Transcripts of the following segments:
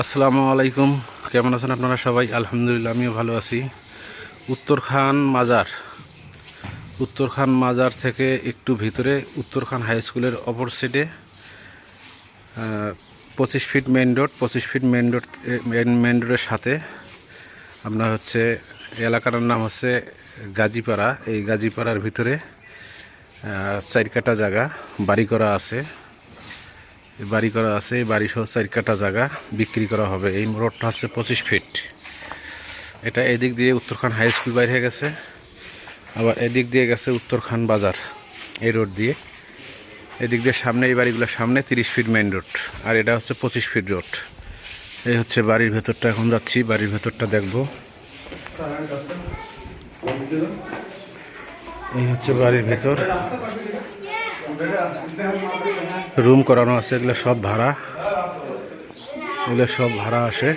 আসসালামু আলাইকুম। কেমন আছেন আপনারা সবাই? আলহামদুলিল্লাহ আমিও ভালো আছি। উত্তরখান মাজার। উত্তরখান মাজার থেকে একটু ভিতরে উত্তরখান হাই স্কুলের অপর সাইডে পঁচিশ ফিট মেন রোড পঁচিশ ফিট মেন রোড মেন রোডের সাথে আপনার হচ্ছে এলাকার নাম হচ্ছে গাজীপাড়া। এই গাজীপাড়ার ভিতরে আহ, চার কাটা জায়গা বাড়ি করা আছে। বাড়ি করা আছে এই বাড়ি সহ চার কাটা জায়গা বিক্রি করা হবে। এই রোডটা হচ্ছে পঁচিশ ফিট। এটা এদিক দিয়ে উত্তরখান হাই স্কুল বাইরে গেছে, আবার এদিক দিয়ে গেছে উত্তরখান বাজার, এই রোড দিয়ে। এদিক দিয়ে সামনে, এই বাড়িগুলোর সামনে তিরিশ ফিট মেন রোড, আর এটা হচ্ছে পঁচিশ ফিট রোড। এই হচ্ছে বাড়ির ভেতরটা, এখন যাচ্ছি, বাড়ির ভেতরটা দেখব। এই হচ্ছে বাড়ির ভেতর। রুম করানো আছে, এগুলো সব ভাড়া। এগুলো সব ভাড়া আসে।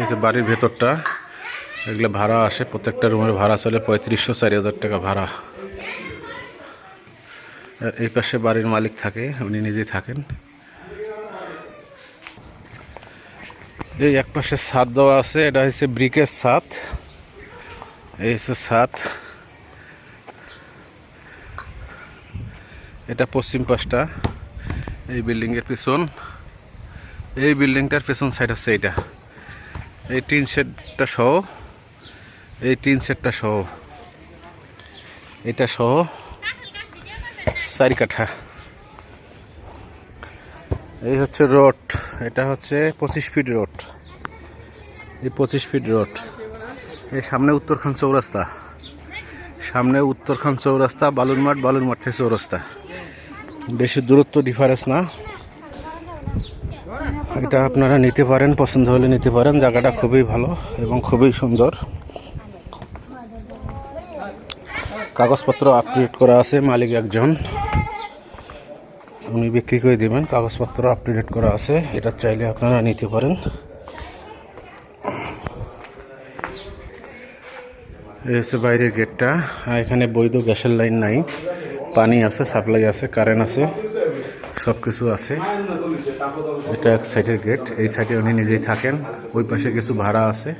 এই যে বাড়ির ভেতরটা, এগুলো ভাড়া আসে, প্রত্যেকটা রুমের ভাড়া চলে পঁয়ত্রিশশো, চারি হাজার টাকা ভাড়া। এই পাশে বাড়ির মালিক থাকে, উনি নিজেই থাকেন। এই এক পাশে ছাদ দেওয়া আছে, এটা হচ্ছে ব্রিকের ছাদ। এই হচ্ছে ছাদ এটা পশ্চিম পাশটা, এই বিল্ডিংয়ের পিছন। এই বিল্ডিংটার পেছন সাইড হচ্ছে এইটা। এই টিন শেডটা সহ, এই টিন শেডটা সহ, এটা সহ চারি কাঠা এই হচ্ছে রোড, এটা হচ্ছে পঁচিশ ফিট রোড এই পঁচিশ ফিট রোড এই সামনে উত্তরখান চৌরাস্তা। সামনে উত্তরখান চৌরাস্তা বালুরমাঠ বালুরমাঠ থেকে চৌরাস্তা। বেশি দূরত্ব ডিফারেন্স না। এটা আপনারা নিতে পারেন, পছন্দ হলে নিতে পারেন। জায়গাটা খুবই ভালো এবং খুবই সুন্দর। কাগজপত্র আপডেট করা আছে, মালিক একজন। উনি বিক্রি করে দেবেন, কাগজপত্র আপডেট করা আছে। এটা চাইলে আপনারা নিতে পারেন। এই হচ্ছে বাইরের গেটটা। আর এখানে বৈধ গ্যাসের লাইন নাই। পানি আছে, সাপ্লাই আছে, কারেন্ট আছে সব কিছু আছে। এটা এক সাইডের গেট। এই সাইডে উনি নিজেই থাকেন। ওই পাশে কিছু ভাড়া আছে।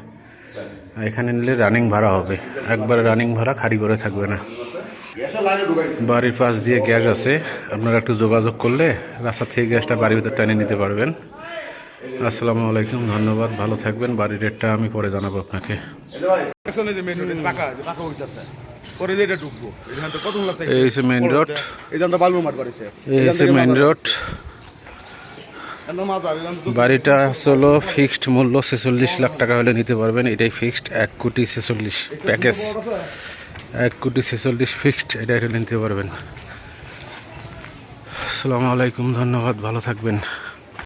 এখানে নিলে রানিং ভাড়া হবে। একবারে রানিং ভাড়া খালি করে থাকবে না। বাড়ির পাশ দিয়ে গ্যাস আছে। আপনারা একটু যোগাযোগ করলে রাস্তা থেকে গ্যাসটা বাড়ির ভিতর টানে নিতে পারবেন। আসসালামু আলাইকুম, ধন্যবাদ। ভালো থাকবেন, বাড়ির রেটটা আমি পরে জানাব আপনাকে। পেছনে যে মেন রোড যে যে এই হচ্ছে মেন রোড এই এই এই বাড়িটা হলো ফিক্সড মূল্য ছেচল্লিশ লাখ টাকা হলে নিতে পারবেন। এটাই ফিক্সড এক কোটি ছেচল্লিশ প্যাকেজ। এক কোটি ছেচল্লিশ ফিক্সড এটা এটা নিতে পারবেন। আসসালামু আলাইকুম, ধন্যবাদ, ভালো থাকবেন।